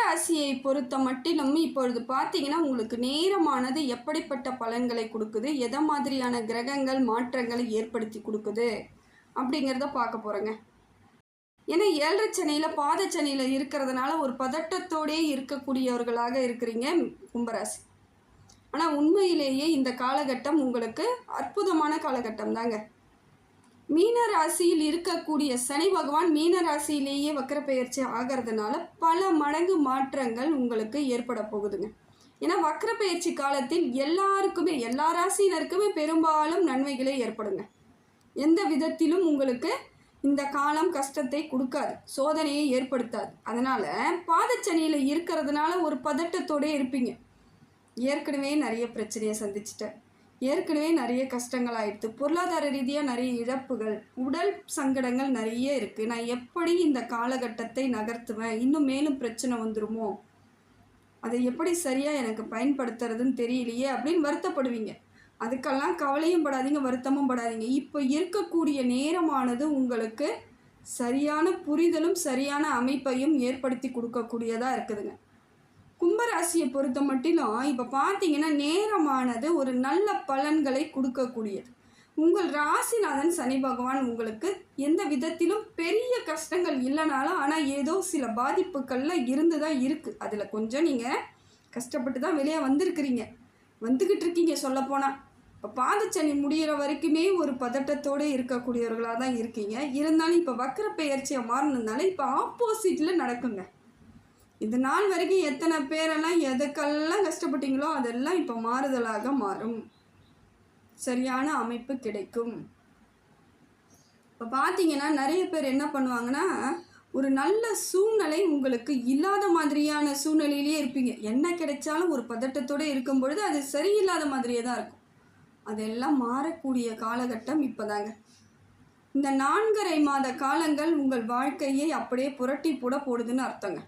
கும்பராசியை பொறுத்த மட்டிலும் இப்பொழுது பார்த்தீங்கன்னா உங்களுக்கு நேரமானது எப்படிப்பட்ட பலன்களை கொடுக்குது? எதை மாதிரியான கிரகங்கள் மாற்றங்களை ஏற்படுத்தி கொடுக்குது? அப்படிங்கிறத பார்க்க போகிறோங்க ஏன்னா ஏழரை சனியில் பாதச்சனியில் இருக்கிறதுனால ஒரு பதட்டத்தோடே இருக்கக்கூடியவர்களாக இருக்கிறீங்க கும்பராசி. ஆனால் உண்மையிலேயே இந்த காலகட்டம் உங்களுக்கு அற்புதமான காலகட்டம் தாங்க மீன ராசியில் இருக்கக்கூடிய சனி பகவான் மீன ராசியிலேயே வக்கர பெயர்ச்சி ஆகிறதுனால பல மடங்கு மாற்றங்கள் உங்களுக்கு ஏற்பட போகுதுங்க. ஏன்னா வக்கர காலத்தில் எல்லாருக்குமே எல்லா ராசியினருக்குமே பெரும்பாலும் நன்மைகளே ஏற்படுங்க. எந்த விதத்திலும் உங்களுக்கு இந்த காலம் கஷ்டத்தை கொடுக்காது சோதனையை ஏற்படுத்தாது. அதனால் பாதச்சனியில் இருக்கிறதுனால ஒரு பதட்டத்தோடே இருப்பீங்க. ஏற்கனவே நிறைய பிரச்சனையை சந்திச்சிட்டேன். ஏற்கனவே நிறைய கஷ்டங்கள் ஆயிடுது. பொருளாதார ரீதியாக நிறைய இழப்புகள் உடல் சங்கடங்கள் நிறைய இருக்குது நான் எப்படி இந்த காலகட்டத்தை நகர்த்துவேன்? இன்னும் மேலும் பிரச்சனை வந்துருமோ? அதை எப்படி சரியாக எனக்கு பயன்படுத்துறதுன்னு தெரியலையே அப்படின்னு வருத்தப்படுவீங்க. அதுக்கெல்லாம் கவலையும் படாதீங்க வருத்தமும் படாதீங்க. இப்போ இருக்கக்கூடிய நேரமானது உங்களுக்கு சரியான புரிதலும் சரியான அமைப்பையும் ஏற்படுத்தி கொடுக்கக்கூடியதாக இருக்குதுங்க. கும்பராசியை பொறுத்த மட்டிலும் இப்போ பார்த்தீங்கன்னா நேரமானது ஒரு நல்ல பலன்களை கொடுக்கக்கூடியது. உங்கள் ராசிநாதன் சனி பகவான் உங்களுக்கு எந்த விதத்திலும் பெரிய கஷ்டங்கள் இல்லைனாலும் ஆனால் ஏதோ சில பாதிப்புகளில் இருந்து தான் இருக்குது அதில் கொஞ்சம் நீங்கள் கஷ்டப்பட்டு தான் வெளியே வந்திருக்கிறீங்க. வந்துக்கிட்டு இருக்கீங்க சொல்லப்போனால் இப்போ பாதச்சனி முடிகிற வரைக்குமே ஒரு பதட்டத்தோடு இருக்கக்கூடியவர்களாக தான் இருக்கீங்க. இருந்தாலும் இப்போ வக்கர பெயர்ச்சியை மாறினதுனால இப்போ ஆப்போசிட்டில் நடக்குங்க. இது நாள் வரைக்கும் எத்தனை பேரெல்லாம் எதுக்கெல்லாம் கஷ்டப்பட்டீங்களோ அதெல்லாம் இப்போ மாறுதலாக மாறும். சரியான அமைப்பு கிடைக்கும். இப்போ பார்த்தீங்கன்னா நிறைய பேர் என்ன பண்ணுவாங்கன்னா ஒரு நல்ல சூழ்நிலை உங்களுக்கு இல்லாத மாதிரியான சூழ்நிலையிலேயே இருப்பீங்க. என்ன கிடைச்சாலும் ஒரு பதட்டத்தோடு இருக்கும் பொழுது அது சரியில்லாத மாதிரியே தான் இருக்கும். அதெல்லாம் மாறக்கூடிய காலகட்டம் இப்போதாங்க. இந்த நான்கரை மாத காலங்கள் உங்கள் வாழ்க்கையை அப்படியே புரட்டி போட போடுதுன்னு அர்த்தங்க.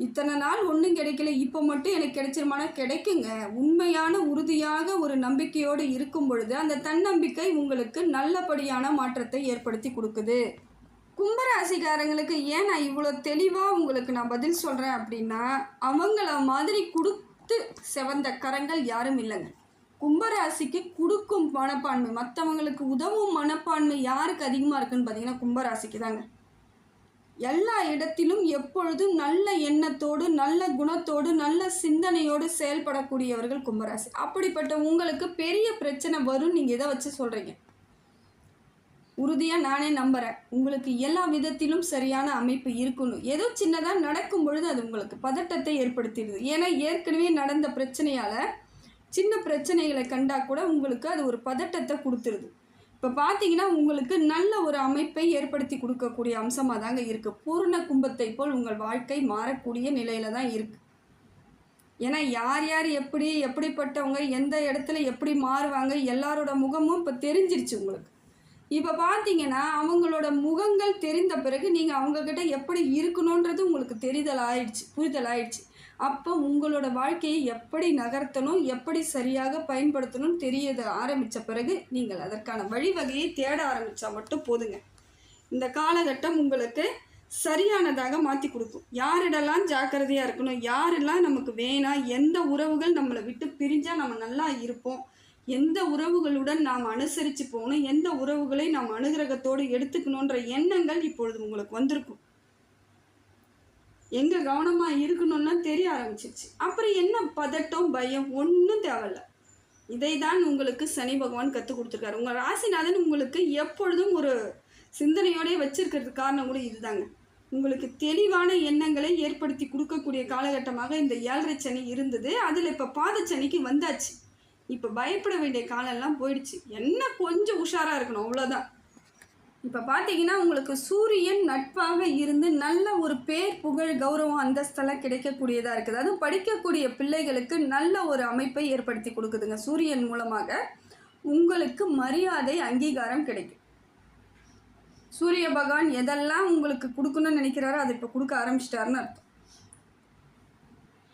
இத்தனை நாள் ஒன்றும் கிடைக்கல. இப்போ மட்டும் எனக்கு கிடைச்சிருமானா? கிடைக்குங்க. உண்மையான உறுதியாக ஒரு நம்பிக்கையோடு இருக்கும் பொழுது அந்த தன்னம்பிக்கை உங்களுக்கு நல்லபடியான மாற்றத்தை ஏற்படுத்தி கொடுக்குது. கும்பராசிக்காரங்களுக்கு ஏன் நான் இவ்வளோ தெளிவாக உங்களுக்கு நான் பதில் சொல்கிறேன் அப்படின்னா அவங்கள மாதிரி கொடுத்து செவந்த கரங்கள் யாரும் இல்லைங்க. கும்பராசிக்கு கொடுக்கும் மனப்பான்மை மற்றவங்களுக்கு உதவும் மனப்பான்மை யாருக்கு அதிகமாக இருக்குன்னு பார்த்தீங்கன்னா கும்பராசிக்கு தாங்க. எல்லா இடத்திலும் எப்பொழுதும் நல்ல எண்ணத்தோடு நல்ல குணத்தோடு நல்ல சிந்தனையோடு செயல்படக்கூடியவர்கள் கும்பராசி. அப்படிப்பட்ட உங்களுக்கு பெரிய பிரச்சனை வரும் நீங்கள் இதை வச்சு சொல்கிறீங்க உறுதியாக நானே நம்புகிறேன் உங்களுக்கு எல்லா விதத்திலும் சரியான அமைப்பு இருக்கணும். ஏதோ சின்னதாக நடக்கும் பொழுது அது உங்களுக்கு பதட்டத்தை ஏற்படுத்திடுது. ஏன்னா ஏற்கனவே நடந்த பிரச்சனையால் சின்ன பிரச்சனைகளை கண்டால் கூட உங்களுக்கு அது ஒரு பதட்டத்தை கொடுத்துருது. இப்போ பார்த்தீங்கன்னா உங்களுக்கு நல்ல ஒரு அமைப்பை ஏற்படுத்தி கொடுக்கக்கூடிய அம்சமாக தாங்க இருக்குது பூர்ண கும்பத்தை போல் உங்கள் வாழ்க்கை மாறக்கூடிய நிலையில தான் இருக்குது ஏன்னா யார் யார் எப்படி எப்படிப்பட்டவங்க எந்த இடத்துல எப்படி மாறுவாங்க எல்லாரோட முகமும் இப்போ தெரிஞ்சிருச்சு உங்களுக்கு. இப்போ பார்த்தீங்கன்னா அவங்களோட முகங்கள் தெரிந்த பிறகு நீங்கள் அவங்கக்கிட்ட எப்படி இருக்கணுன்றது உங்களுக்கு தெரிதல் ஆயிடுச்சு புரிதல் ஆயிடுச்சு அப்போ உங்களோட வாழ்க்கையை எப்படி நகர்த்தணும் எப்படி சரியாக பயன்படுத்தணும்னு தெரிய ஆரம்பித்த பிறகு நீங்கள் அதற்கான வழிவகையை தேட ஆரம்பித்தா மட்டும் போதுங்க. இந்த காலகட்டம் உங்களுக்கு சரியானதாக மாற்றி கொடுக்கும். யாரிடெல்லாம் ஜாக்கிரதையாக இருக்கணும் யாரெல்லாம் நமக்கு வேணாம் எந்த உறவுகள் நம்மளை விட்டு பிரிஞ்சால் நம்ம நல்லா இருப்போம். எந்த உறவுகளுடன் நாம் அனுசரித்து போகணும் எந்த உறவுகளை நாம் அனுகிரகத்தோடு எடுத்துக்கணுன்ற எண்ணங்கள் இப்பொழுது உங்களுக்கு வந்திருக்கும். எங்கே கவனமாக இருக்கணும்னா தெரிய ஆரம்பிச்சிருச்சு. அப்புறம் என்ன பதட்டம் பயம்? ஒன்றும் தேவையில்ல. இதை தான் உங்களுக்கு சனி பகவான் கற்றுக் கொடுத்துருக்காரு. உங்கள் ராசிநாதன் உங்களுக்கு எப்பொழுதும் ஒரு சிந்தனையோடய வச்சிருக்கிறதுக்கு காரணம் கூட இதுதாங்க. உங்களுக்கு தெளிவான எண்ணங்களை ஏற்படுத்தி கொடுக்கக்கூடிய காலகட்டமாக இந்த ஏழரை சனி இருந்தது. அதில் இப்போ பாதச்சனிக்கு வந்தாச்சு. இப்போ பயப்பட வேண்டிய காலம்லாம் போயிடுச்சு. என்ன கொஞ்சம் உஷாராக இருக்கணும் அவ்வளோதான் இப்போ பார்த்தீங்கன்னா உங்களுக்கு சூரியன் நட்பாக இருந்து நல்ல ஒரு பேர் புகழ் கௌரவம் அந்தஸ்தெல்லாம் கிடைக்கக்கூடியதாக இருக்குது. அதுவும் படிக்கக்கூடிய பிள்ளைகளுக்கு நல்ல ஒரு அமைப்பை ஏற்படுத்தி கொடுக்குதுங்க சூரியன் மூலமாக. உங்களுக்கு மரியாதை அங்கீகாரம் கிடைக்கும். சூரிய பகவான் எதெல்லாம் உங்களுக்கு கொடுக்கணும்னு நினைக்கிறாரோ அதை இப்போ கொடுக்க ஆரம்பிச்சிட்டாருன்னு அர்த்தம்.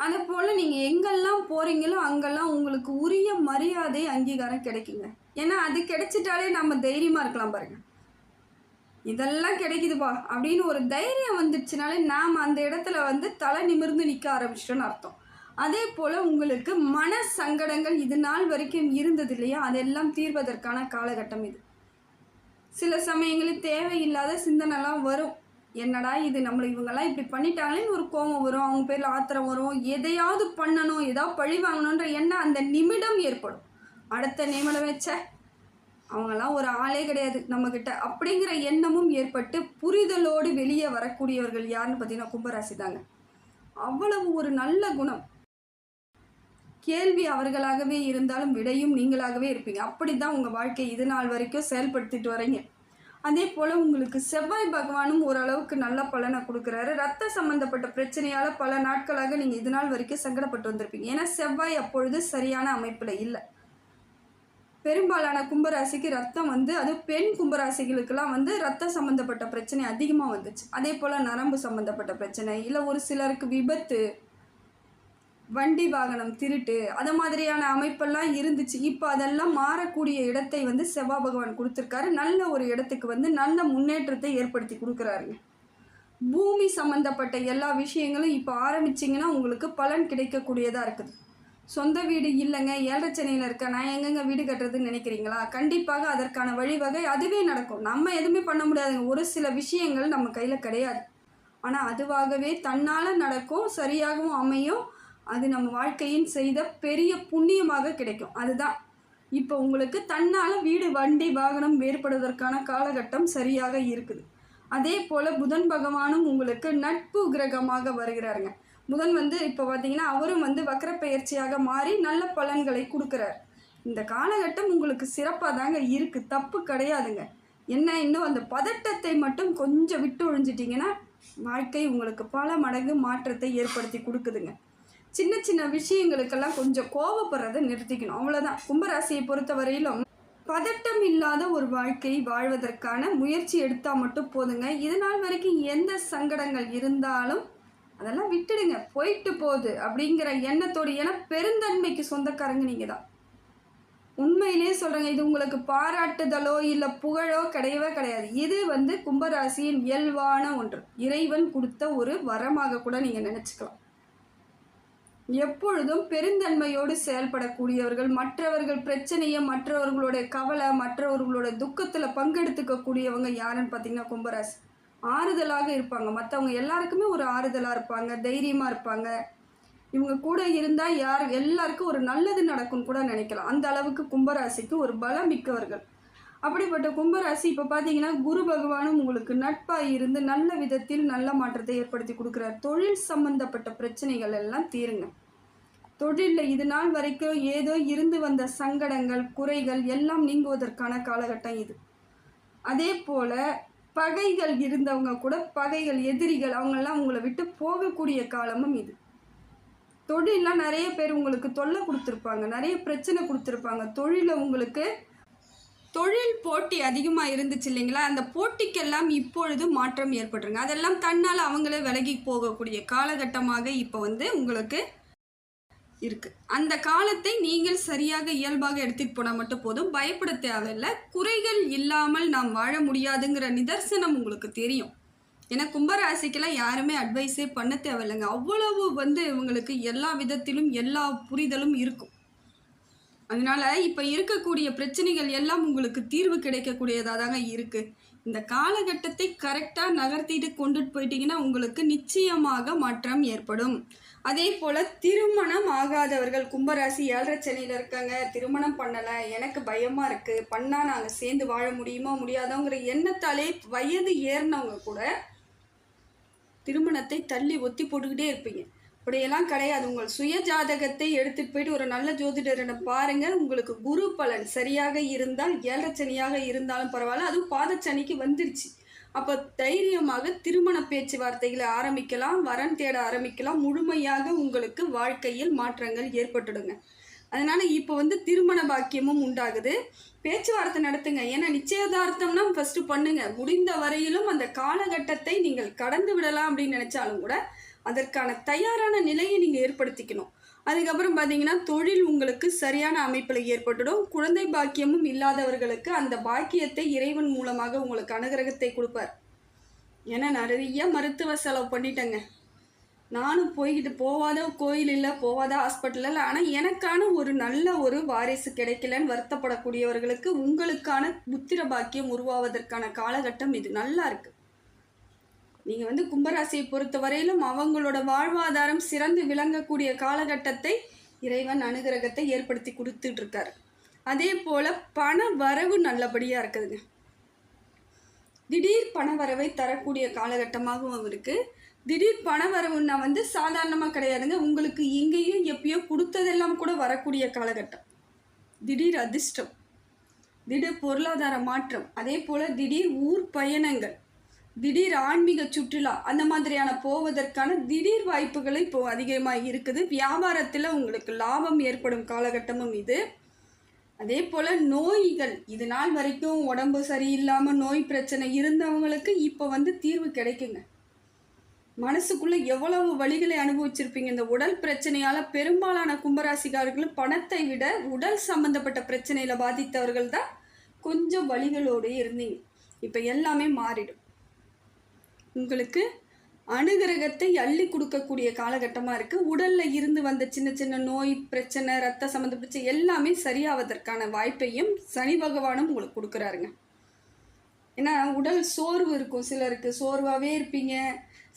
அதே போல் நீங்கள் எங்கெல்லாம் போகிறீங்களோ அங்கெல்லாம் உங்களுக்கு உரிய மரியாதை அங்கீகாரம் கிடைக்குங்க. ஏன்னா அது கிடைச்சிட்டாலே நம்ம தைரியமாக இருக்கலாம் பாருங்கள் இதெல்லாம் கிடைக்குதுப்பா அப்படின்னு ஒரு தைரியம் வந்துடுச்சுனாலே நாம் அந்த இடத்துல வந்து தலை நிமிர்ந்து நிற்க ஆரம்பிச்சிட்டோன்னு அர்த்தம். அதே போல் உங்களுக்கு மன சங்கடங்கள் இது நாள் வரைக்கும் இருந்தது இல்லையா? அதெல்லாம் தீர்வதற்கான காலகட்டம் இது. சில சமயங்களில் தேவையில்லாத சிந்தனைலாம் வரும். என்னடா இது? நம்மளை இவங்கெல்லாம் இப்படி பண்ணிட்டாங்களேன்னு ஒரு கோபம் வரும். அவங்க பேரில் ஆத்திரம் வரும். எதையாவது பண்ணணும் ஏதாவது பழி வாங்கணுன்ற எண்ணம் அந்த நிமிடம் ஏற்படும். அடுத்த நிமிடம் வச்ச. அவங்கெல்லாம் ஒரு ஆளே கிடையாது நம்மக்கிட்ட அப்படிங்கிற எண்ணமும் ஏற்பட்டு புரிதலோடு வெளியே வரக்கூடியவர்கள் யாருன்னு பார்த்தீங்கன்னா கும்பராசி தாங்க அவ்வளவு ஒரு நல்ல குணம். கேள்வி அவர்களாகவே இருந்தாலும் விடையும் நீங்களாகவே இருப்பீங்க. அப்படி தான் உங்கள் வாழ்க்கை இது நாள் வரைக்கும் செயல்படுத்திட்டு வரீங்க. அதே போல் உங்களுக்கு செவ்வாய் பகவானும் ஓரளவுக்கு நல்ல பலனை கொடுக்குறாரு. ரத்த சம்பந்தப்பட்ட பிரச்சனையால் பல நாட்களாக நீங்கள் இது நாள் வரைக்கும் சங்கடப்பட்டு வந்திருப்பீங்க. ஏன்னா செவ்வாய் அப்பொழுது சரியான அமைப்பில் இல்லை. பெரும்பாலான கும்பராசிக்கு ரத்தம் வந்து அது பெண் கும்பராசிகளுக்கெல்லாம் வந்து ரத்த சம்மந்தப்பட்ட பிரச்சனை அதிகமாக வந்துச்சு. அதே போல் நரம்பு சம்மந்தப்பட்ட பிரச்சனை இல்லை ஒரு சிலருக்கு விபத்து வண்டி வாகனம் திருட்டு அதை மாதிரியான அமைப்பெல்லாம் இருந்துச்சு. இப்போ அதெல்லாம் மாறக்கூடிய இடத்தை வந்து செவ்வாய் பகவான் கொடுத்துருக்காரு. நல்ல ஒரு இடத்துக்கு வந்து நல்ல முன்னேற்றத்தை ஏற்படுத்தி கொடுக்குறாருங்க பூமி சம்மந்தப்பட்ட எல்லா விஷயங்களும் இப்போ ஆரம்பிச்சிங்கன்னா உங்களுக்கு பலன் கிடைக்கக்கூடியதாக இருக்குது. சொந்த வீடு இல்லைங்க ஏழச்சனையில் இருக்க நான் எங்கெங்க வீடு கட்டுறதுன்னு நினைக்கிறீங்களா? கண்டிப்பாக அதற்கான வழிவகை அதுவே நடக்கும். நம்ம எதுவுமே பண்ண முடியாதுங்க. ஒரு சில விஷயங்கள் நம்ம கையில் கிடையாது. ஆனால் அதுவாகவே தன்னால் நடக்கும் சரியாகவும் அமையும். அது நம்ம வாழ்க்கையின் செய்த பெரிய புண்ணியமாக கிடைக்கும். அதுதான். இப்போ உங்களுக்கு தன்னால் வீடு வண்டி வாகனம் வேறுபடுவதற்கான காலகட்டம் சரியாக இருக்குது. அதே போல் புதன் பகவானும் உங்களுக்கு நட்பு கிரகமாக வருகிறாருங்க. புதன் வந்து இப்போ பார்த்தீங்கன்னா அவரும் வந்து வக்கர பயிற்சியாக மாறி நல்ல பலன்களை கொடுக்குறார். இந்த காலகட்டம் உங்களுக்கு சிறப்பாக தாங்க இருக்குது தப்பு கிடையாதுங்க. என்ன இன்னும் அந்த பதட்டத்தை மட்டும் கொஞ்சம் விட்டு ஒழிஞ்சிட்டிங்கன்னா வாழ்க்கை உங்களுக்கு பல மடங்கு மாற்றத்தை ஏற்படுத்தி கொடுக்குதுங்க. சின்ன சின்ன விஷயங்களுக்கெல்லாம் கொஞ்சம் கோவப்படுறதை நிறுத்திக்கணும். அவ்வளோதான் கும்பராசியை பொறுத்த வரையிலும் பதட்டம் இல்லாத ஒரு வாழ்க்கை வாழ்வதற்கான முயற்சி எடுத்தால் மட்டும் போதுங்க. இது நாள் வரைக்கும் எந்த சங்கடங்கள் இருந்தாலும் அதெல்லாம் விட்டுடுங்க. போயிட்டு போகுது அப்படிங்கிற எண்ணத்தோடு ஏன்னா பெருந்தன்மைக்கு சொந்தக்காரங்க நீங்கள் தான் உண்மையிலே சொல்கிறேங்க இது உங்களுக்கு பாராட்டுதலோ இல்லை புகழோ கிடையவே கிடையாது. இது வந்து கும்பராசியின் இயல்பான ஒன்று. இறைவன் கொடுத்த ஒரு வரமாக கூட நீங்கள் நினச்சிக்கலாம். எப்பொழுதும் பெருந்தன்மையோடு செயல்படக்கூடியவர்கள் மற்றவர்கள் பிரச்சனையை மற்றவர்களுடைய கவலை மற்றவர்களோட துக்கத்தில் பங்கெடுத்துக்கக்கூடியவங்க யாருன்னு பார்த்தீங்கன்னா கும்பராசி. ஆறுதலாக இருப்பாங்க. மற்றவங்க எல்லாருக்குமே ஒரு ஆறுதலாக இருப்பாங்க தைரியமாக இருப்பாங்க. இவங்க கூட இருந்தால் யார் எல்லாருக்கும் ஒரு நல்லது நடக்கும்னு கூட நினைக்கலாம். அந்த அளவுக்கு கும்பராசிக்கு ஒரு பலம் மிக்கவர்கள். அப்படிப்பட்ட கும்பராசி இப்போ பார்த்தீங்கன்னா குரு பகவானும் உங்களுக்கு நட்பாக இருந்து நல்ல விதத்தில் நல்ல மாற்றத்தை ஏற்படுத்தி கொடுக்குறார். தொழில் சம்பந்தப்பட்ட பிரச்சனைகள் எல்லாம் தீருங்க. தொழிலில் இது நாள் வரைக்கும் ஏதோ இருந்து வந்த சங்கடங்கள் குறைகள் எல்லாம் நீங்குவதற்கான காலகட்டம் இது. அதே போல் பகைகள் இருந்தவங்க கூட பகைகள் எதிரிகள் அவங்கெல்லாம் உங்களை விட்டு போகக்கூடிய காலமும் இது. தொழிலெலாம் நிறைய பேர் உங்களுக்கு தொல்லை கொடுத்துருப்பாங்க நிறைய பிரச்சனை கொடுத்துருப்பாங்க. தொழிலில் உங்களுக்கு தொழில் போட்டி அதிகமாக இருந்துச்சு இல்லைங்களா? அந்த போட்டிக்கெல்லாம் இப்பொழுது மாற்றம் ஏற்பட்டுருங்க. அதெல்லாம் தன்னால் அவங்களே விலகி போகக்கூடிய காலகட்டமாக இப்போ வந்து உங்களுக்கு இருக்குது அந்த காலத்தை நீங்கள் சரியாக இயல்பாக எடுத்துகிட்டு போனால் மட்டும் போதும். பயப்பட தேவையில்லை. குறைகள் இல்லாமல் நாம் வாழ முடியாதுங்கிற நிதர்சனம் உங்களுக்கு தெரியும். ஏன்னா கும்பராசிக்கெல்லாம் யாருமே அட்வைஸே பண்ண தேவையில்லைங்க. அவ்வளவு வந்து இவங்களுக்கு எல்லா விதத்திலும் எல்லா புரிதலும் இருக்கும். அதனால் இப்போ இருக்கக்கூடிய பிரச்சனைகள் எல்லாம் உங்களுக்கு தீர்வு கிடைக்கக்கூடியதாக தாங்க இருக்குது இந்த காலகட்டத்தை கரெக்டாக நகர்த்திட்டு கொண்டுட்டு போயிட்டீங்கன்னா உங்களுக்கு நிச்சயமாக மாற்றம் ஏற்படும். அதே போல் திருமணம் ஆகாதவர்கள் கும்பராசி ஏழரை சென்னையில் இருக்காங்க திருமணம் பண்ணலை எனக்கு பயமாக இருக்குது பண்ணால் நாங்கள் சேர்ந்து வாழ முடியுமா முடியாதோங்கிற எண்ணத்தாலே வயது ஏறினவங்க கூட திருமணத்தை தள்ளி ஒத்தி போட்டுக்கிட்டே இருப்பீங்க. அப்படியெல்லாம் கிடையாது. உங்கள் சுய ஜாதகத்தை எடுத்துகிட்டு போயிட்டு ஒரு நல்ல ஜோதிடரிடம் பாருங்கள் உங்களுக்கு குரு பலன் சரியாக இருந்தால் ஏழச்சனியாக இருந்தாலும் பரவாயில்ல. அதுவும் பாதச்சனிக்கு வந்துருச்சு. அப்போ தைரியமாக திருமண பேச்சுவார்த்தைகளை ஆரம்பிக்கலாம் வரன் தேட ஆரம்பிக்கலாம். முழுமையாக உங்களுக்கு வாழ்க்கையில் மாற்றங்கள் ஏற்பட்டுடுங்க. அதனால் இப்போ வந்து திருமண பாக்கியமும் உண்டாகுது. பேச்சுவார்த்தை நடத்துங்க. ஏன்னா நிச்சயதார்த்தம்னா ஃபஸ்ட்டு பண்ணுங்க. முடிந்த வரையிலும் அந்த காலகட்டத்தை நீங்கள் கடந்து விடலாம் அப்படின்னு நினச்சாலும் கூட அதற்கான தயாரான நிலையை நீங்கள் ஏற்படுத்திக்கணும். அதுக்கப்புறம் பார்த்தீங்கன்னா தொழில் உங்களுக்கு சரியான அமைப்பில் ஏற்பட்டுடும். குழந்தை பாக்கியமும் இல்லாதவர்களுக்கு அந்த பாக்கியத்தை இறைவன் மூலமாக உங்களுக்கு அனுகிரகத்தை கொடுப்பார். ஏன்னா நிறைய மருத்துவ செலவு பண்ணிட்டேங்க. நானும் போய்கிட்டு போவாத கோயில் இல்லை போவாத ஹாஸ்பிட்டல் இல்லை ஆனால் எனக்கான ஒரு நல்ல ஒரு வாரிசு கிடைக்கலன்னு வருத்தப்படக்கூடியவர்களுக்கு உங்களுக்கான புத்திர பாக்கியம் உருவாவதற்கான காலகட்டம் இது. நல்லா இருக்குது நீங்கள் வந்து கும்பராசியை பொறுத்த வரையிலும் அவங்களோட வாழ்வாதாரம் சிறந்து விளங்கக்கூடிய காலகட்டத்தை இறைவன் அனுகிரகத்தை ஏற்படுத்தி கொடுத்துட்டு இருக்காரு அதே போல் பண வரவு நல்லபடியாக இருக்குதுங்க. திடீர் பண வரவை தரக்கூடிய காலகட்டமாகவும் இருக்குது திடீர் பண வரவுன்னா வந்து சாதாரணமாக கிடையாதுங்க. உங்களுக்கு இங்கேயும் எப்பயோ கொடுத்ததெல்லாம் கூட வரக்கூடிய காலகட்டம். திடீர் அதிர்ஷ்டம். திடீர் பொருளாதார மாற்றம். அதே போல் திடீர் ஊர் பயணங்கள். திடீர் ஆன்மீக சுற்றுலா அந்த மாதிரியான போவதற்கான திடீர் வாய்ப்புகள் இப்போ அதிகமாக இருக்குது. வியாபாரத்தில் உங்களுக்கு லாபம் ஏற்படும் காலகட்டமும் இது. அதே போல் நோய்கள் இது நாள் வரைக்கும் உடம்பு சரியில்லாமல் நோய் பிரச்சனை இருந்தவங்களுக்கு இப்போ வந்து தீர்வு கிடைக்குங்க. மனசுக்குள்ளே எவ்வளவு வழிகளை அனுபவிச்சிருப்பீங்க. இந்த உடல் பிரச்சனையால் பெரும்பாலான கும்பராசிக்காரர்களும் பணத்தை விட உடல் சம்பந்தப்பட்ட பிரச்சனையில் பாதித்தவர்கள் தான் கொஞ்சம் வழிகளோடு இருந்தீங்க. இப்போ எல்லாமே மாறிடும். உங்களுக்கு அனுகிரகத்தை அள்ளி கொடுக்கக்கூடிய காலகட்டமாக இருக்குது உடலில் இருந்து வந்த சின்ன சின்ன நோய் பிரச்சனை ரத்த சம்மந்த பிரச்சனை எல்லாமே சரியாவதற்கான வாய்ப்பையும் சனி பகவானும் உங்களுக்கு கொடுக்குறாருங்க. ஏன்னா உடல் சோர்வு இருக்கும். சிலருக்கு சோர்வாகவே இருப்பீங்க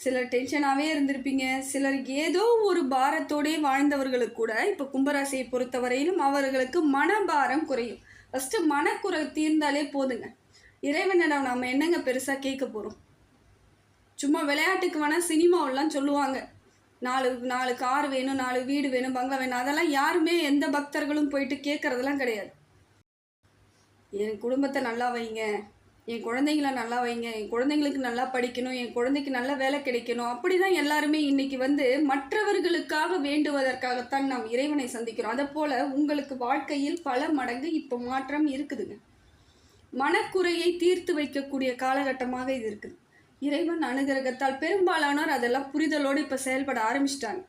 சிலர் டென்ஷனாகவே இருந்திருப்பீங்க சிலர் ஏதோ ஒரு பாரத்தோடே வாழ்ந்தவர்களுக்கு கூட இப்போ கும்பராசியை பொறுத்தவரையிலும் அவர்களுக்கு மனபாரம் குறையும். ஃபஸ்ட்டு மனக்குறை தீர்ந்தாலே போதுங்க. இறைவனிடம் நம்ம என்னங்க பெருசாக கேட்க போகிறோம் சும்மா விளையாட்டுக்கு வேணால் சினிமாவெல்லாம் சொல்லுவாங்க. நாலு நாலு கார் வேணும் நாலு வீடு வேணும் பங்களா வேணும் அதெல்லாம் யாருமே எந்த பக்தர்களும் போயிட்டு கேட்குறதெல்லாம் கிடையாது. என் குடும்பத்தை நல்லா வைங்க. என் குழந்தைங்கள நல்லா வைங்க. என் குழந்தைங்களுக்கு நல்லா படிக்கணும். என் குழந்தைக்கு நல்ல வேலை கிடைக்கணும். அப்படி தான் எல்லாருமே இன்னைக்கு வந்து மற்றவர்களுக்காக வேண்டுவதற்காகத்தான் நாம் இறைவனை சந்திக்கிறோம். அதை போல் உங்களுக்கு வாழ்க்கையில் பல மடங்கு இப்போ மாற்றம் இருக்குதுங்க. மனக்குறையை தீர்த்து வைக்கக்கூடிய காலகட்டமாக இது இருக்குது. இறைவன் அனுகிரகத்தால் பெரும்பாலானோர் அதெல்லாம் புரிதலோடு இப்போ செயல்பட ஆரம்பிச்சிட்டாங்க.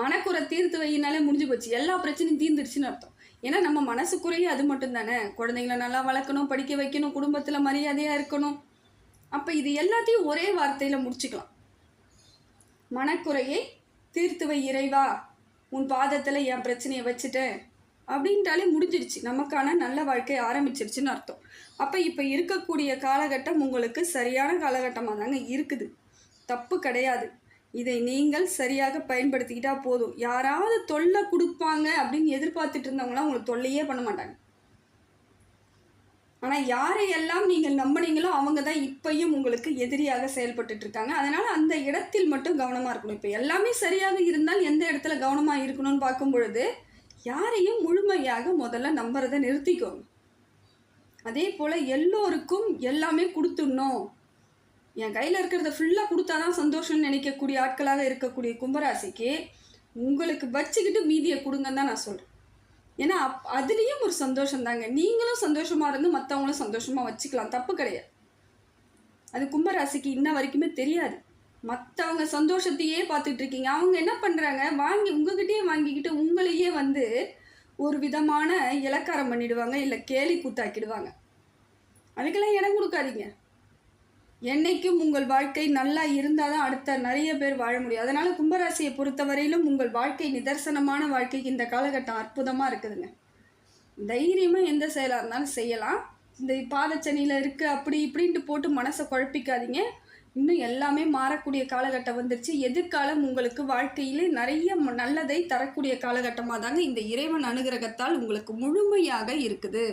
மனக்குறை தீர்த்து வையினாலே முடிஞ்சு போச்சு. எல்லா பிரச்சனையும் தீர்ந்துருச்சுன்னு அர்த்தம். ஏன்னா நம்ம மனசுக்குறையே அது மட்டும் தானே குழந்தைங்கள நல்லா வளர்க்கணும் படிக்க வைக்கணும் குடும்பத்தில் மரியாதையாக இருக்கணும். அப்போ இது எல்லாத்தையும் ஒரே வார்த்தையில் முடிச்சுக்கலாம். மனக்குறையை தீர்த்துவை இறைவா. உன் பாதத்தில் என் பிரச்சனையை வச்சுட்டேன் அப்படின்ட்டாலே முடிஞ்சிருச்சு. நமக்கான நல்ல வாழ்க்கை ஆரம்பிச்சிருச்சுன்னு அர்த்தம். அப்போ இப்போ இருக்கக்கூடிய காலகட்டம் உங்களுக்கு சரியான காலகட்டமாக தாங்க இருக்குது. தப்பு கிடையாது. இதை நீங்கள் சரியாக பயன்படுத்திக்கிட்டா போதும். யாராவது தொல்லை கொடுப்பாங்க அப்படின்னு எதிர்பார்த்துட்டு இருந்தவங்களாம் உங்களுக்கு தொல்லையே பண்ண மாட்டாங்க. ஆனால் யாரையெல்லாம் நீங்கள் நம்பினீங்களோ அவங்க தான் இப்பையும் உங்களுக்கு எதிரியாக செயல்பட்டுட்டு இருக்காங்க. அதனால் அந்த இடத்தில் மட்டும் கவனமாக இருக்கணும். இப்போ எல்லாமே சரியாக இருந்தால் எந்த இடத்துல கவனமாக இருக்கணும்னு பார்க்கும் பொழுது யாரையும் முழுமையாக முதல்ல நம்புறதை நிறுத்திக்கோங்க அதே போல் எல்லோருக்கும் எல்லாமே கொடுத்துடணும். என் கையில் இருக்கிறத ஃபுல்லாக கொடுத்தா தான் சந்தோஷம்னு நினைக்கக்கூடிய ஆட்களாக இருக்கக்கூடிய கும்பராசிக்கு உங்களுக்கு வச்சுக்கிட்டு மீதியை கொடுங்கன்னு தான் நான் சொல்கிறேன் ஏன்னா அப் அதுலேயும் ஒரு சந்தோஷம் தாங்க. நீங்களும் சந்தோஷமாக இருந்து மற்றவங்களும் சந்தோஷமாக வச்சுக்கலாம். தப்பு கிடையாது. அது கும்பராசிக்கு இன்ன வரைக்குமே தெரியாது. மற்றவங்க சந்தோஷத்தையே பார்த்துட்டு இருக்கீங்க அவங்க என்ன பண்ணுறாங்க வாங்கி உங்ககிட்டயே வாங்கிக்கிட்டு உங்களையே வந்து ஒரு விதமான இலக்காரம் பண்ணிடுவாங்க இல்லை கேலி கூத்தாக்கிடுவாங்க. அதுக்கெல்லாம் இடம் கொடுக்காதீங்க. என்னைக்கும் உங்கள் வாழ்க்கை நல்லா இருந்தால் தான் அடுத்த நிறைய பேர் வாழ முடியும். அதனால் கும்பராசியை பொறுத்தவரையிலும் உங்கள் வாழ்க்கை நிதர்சனமான வாழ்க்கைக்கு இந்த காலகட்டம் அற்புதமாக இருக்குதுங்க. தைரியமாக எந்த செயலாக இருந்தாலும் செய்யலாம். இந்த பாதச்சனியில் இருக்குது அப்படி இப்படின்ட்டு போட்டு மனசை குழப்பிக்காதீங்க. இன்னும் எல்லாமே மாறக்கூடிய காலகட்டம் வந்துருச்சு. எதிர்காலம் உங்களுக்கு வாழ்க்கையிலே நிறைய நல்லதை தரக்கூடிய காலகட்டமாக தாங்க இந்த இறைவன் அனுகிரகத்தால் உங்களுக்கு முழுமையாக இருக்குது.